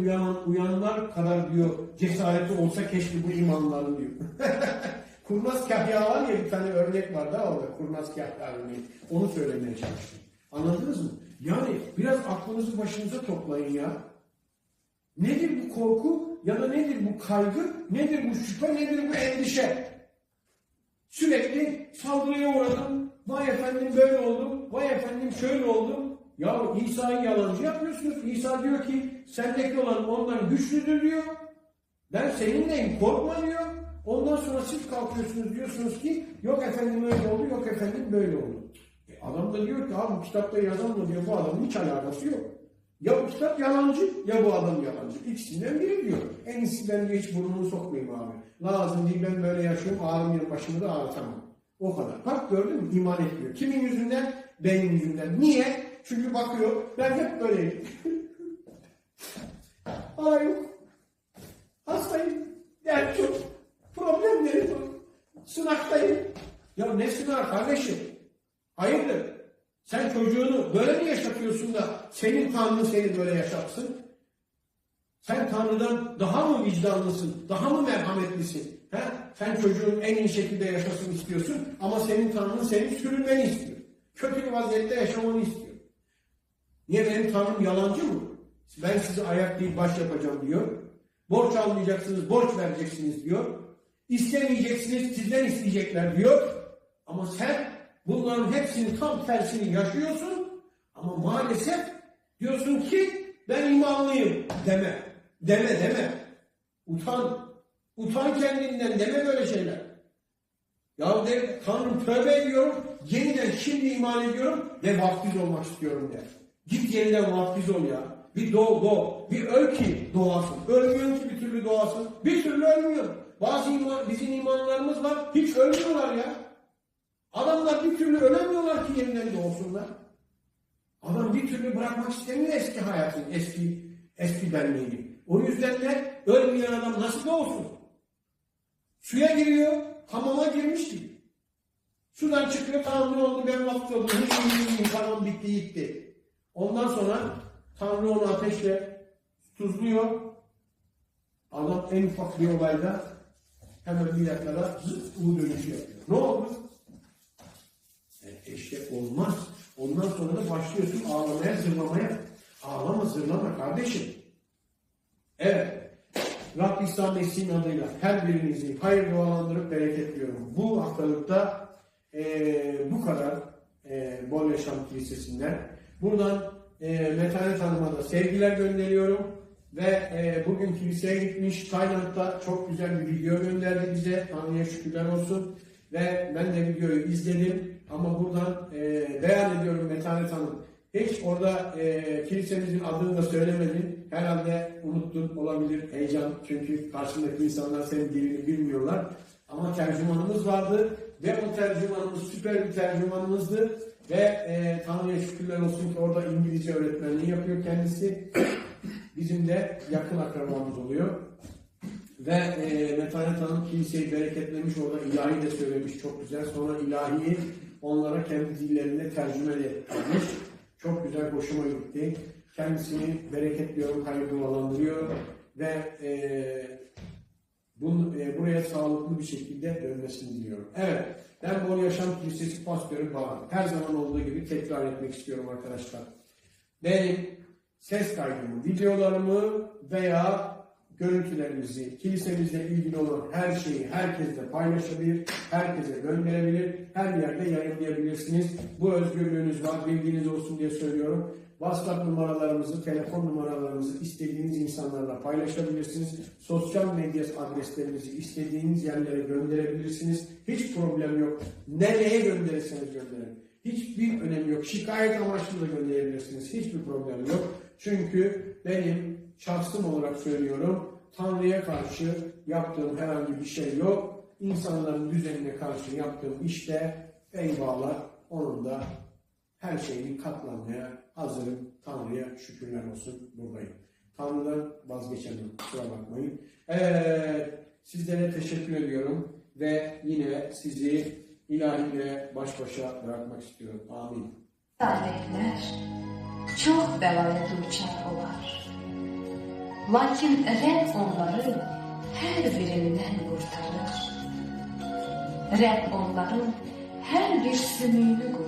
uyanan, uyanlar kadar diyor cesareti olsa keşke bu imanların diyor. Kurnaz Kahya var ya bir tane örnek var da orada Kurnaz Kahya örneği. Onu söylemeye çalıştım. Anladınız mı? Yani biraz aklınızı başınıza toplayın ya. Nedir bu korku ya da nedir bu kaygı, nedir bu şüphe, nedir bu endişe? Sürekli saldırıya uğradım. Vay efendim böyle oldu. Vay efendim şöyle oldu. Ya İsa'yı yalancı yapıyorsunuz. İsa diyor ki sendeki olan ondan güçlüdür diyor. Ben seninleyim korkma diyor. Ondan sonra siz kalkıyorsunuz diyorsunuz ki yok efendim öyle oldu yok efendim böyle oldu. E adam da diyor ki abi kitapta yazan mı diyor bu adamın hiç alakası yok. Ya bu kitap yalancı ya bu adam yalancı. İkisinden biri diyor. En iyisi ben diyor hiç burnumu sokmayayım abi. Lazım değil ben böyle yaşıyorum ağrımıyorum başımı da ağrıtamam. O kadar. Bak gördün mü iman etmiyor. Kimin yüzünden? Benim yüzümden. Niye? Çünkü bakıyor ben hep böyleyim. Ay yok. Hastayım. Dert çok. Problemlerim var. Sınaktayım. Ya ne sınav kardeşim? Hayırdır? Sen çocuğunu böyle mi yaşatıyorsun da senin Tanrın seni böyle yaşatsın? Sen Tanrı'dan daha mı vicdanlısın? Daha mı merhametlisin? He? Sen çocuğun en iyi şekilde yaşasın istiyorsun ama senin Tanrın senin sürülmeni istiyor. Kötü bir vaziyette yaşamanı istiyor. Niye benim Tanrım yalancı mı? Ben sizi ayak değil baş yapacağım diyor. Borç almayacaksınız, borç vereceksiniz diyor. İstemeyeceksiniz, sizden isteyecekler diyor. Ama sen bunların hepsinin tam tersini yaşıyorsun. Ama maalesef diyorsun ki ben imanlıyım deme. Deme deme. Utan. Utan kendinden deme böyle şeyler. Ya de Tanrım tövbe ediyorum. Yeniden şimdi iman ediyorum ve vaftiz olmak istiyorum der. Git yeniden vaftiz ol ya. Bir doğ doğ. Bir öl ki doğasın. Ölmüyorsun ki bir türlü doğasın. Bir türlü ölmüyor. Bazı iman, bizim imanlarımız var. Hiç ölmüyorlar ya. Adamlar bir türlü ölemiyorlar ki yeniden doğsunlar. Adam bir türlü bırakmak istemiyor eski hayatını, eski eski benliğini. O yüzden de ölmeyen adam nasıl doğsun? Suya giriyor, hamama girmiş gibi. Sudan çıkıyor, tamam ne oldu ben vakti oldum, tamam bitti gitti. Ondan sonra Tanrı onu ateşle tuzluyor. Adam en ufak bir olayda hemen bir dakikada zıt U dönüşü yapıyor. Ne oldu? E, işte olmaz. Ondan sonra da başlıyorsun ağlamaya, zırlamaya. Ağlama, zırlama kardeşim. Evet. Rabbi İsa Mesih'in adıyla her birinizi hayır dualandırıp bereketliyorum. Bu haftalıkta eee, bu kadar eee Bol Yaşam Kilisesi'nden. Buradan eee Metanet Hanım'a da sevgiler gönderiyorum. Ve eee, bugün kiliseye gitmiş. Tayland'da çok güzel bir video gönderdi bize. Tanrı'ya şükürler olsun. Ve ben de videoyu izledim. Ama buradan eee beyan ediyorum Metanet Hanım. Hiç orada eee, kilisemizin adını da söylemedin. Herhalde unuttun olabilir heyecan. Çünkü karşındaki insanlar senin dilini bilmiyorlar. Ama tercümanımız vardı. Ve o tercümanımız süper bir tercümanımızdı. Ve eee Tanrı'ya şükürler olsun ki orada İngilizce öğretmenliği yapıyor kendisi. Bizim de yakın akrabamız oluyor. Ve e, Metanet Hanım kiliseyi bereketlemiş, orada ilahi de söylemiş çok güzel. Sonra ilahiyi onlara kendi dillerinde tercüme etmiş. Çok güzel, hoşuma gitti. Kendisini bereketliyorum, hayır dualandırıyor. Ve e, bunu, e, buraya sağlıklı bir şekilde dönmesini diliyorum. Evet, ben Bol Yaşam Kilisesi Pastörü Bağır. Her zaman olduğu gibi tekrar etmek istiyorum arkadaşlar. Benim ses kaydımı, videolarımı veya görüntülerimizi, kilisemizle ilgili olan her şeyi herkesle paylaşabilir, herkese gönderebilir, her yerde yayınlayabilirsiniz. Bu özgürlüğünüz var, bilginiz olsun diye söylüyorum. WhatsApp numaralarımızı, telefon numaralarımızı istediğiniz insanlarla paylaşabilirsiniz. Sosyal medya adreslerinizi istediğiniz yerlere gönderebilirsiniz. Hiç problem yok. Nereye gönderirseniz gönderin. Hiçbir önemi yok. Şikayet amaçlı da gönderebilirsiniz. Hiçbir problem yok. Çünkü benim şahsım olarak söylüyorum. Tanrı'ya karşı yaptığım herhangi bir şey yok. İnsanların düzenine karşı yaptığım işte eyvallah onun da her şeyini katlanmaya hazırım. Tanrı'ya şükürler olsun buradayım. Tanrı'dan vazgeçemem. Kusura bakmayın. Evet, sizlere teşekkür ediyorum ve yine sizi ilahiyle baş başa bırakmak istiyorum. Amin. Tanekler çok belaya duçar olar. Lakin Rəbb onları hər birindən qurtarır. Rəbb onların hər bir sümüyünü qurtarır.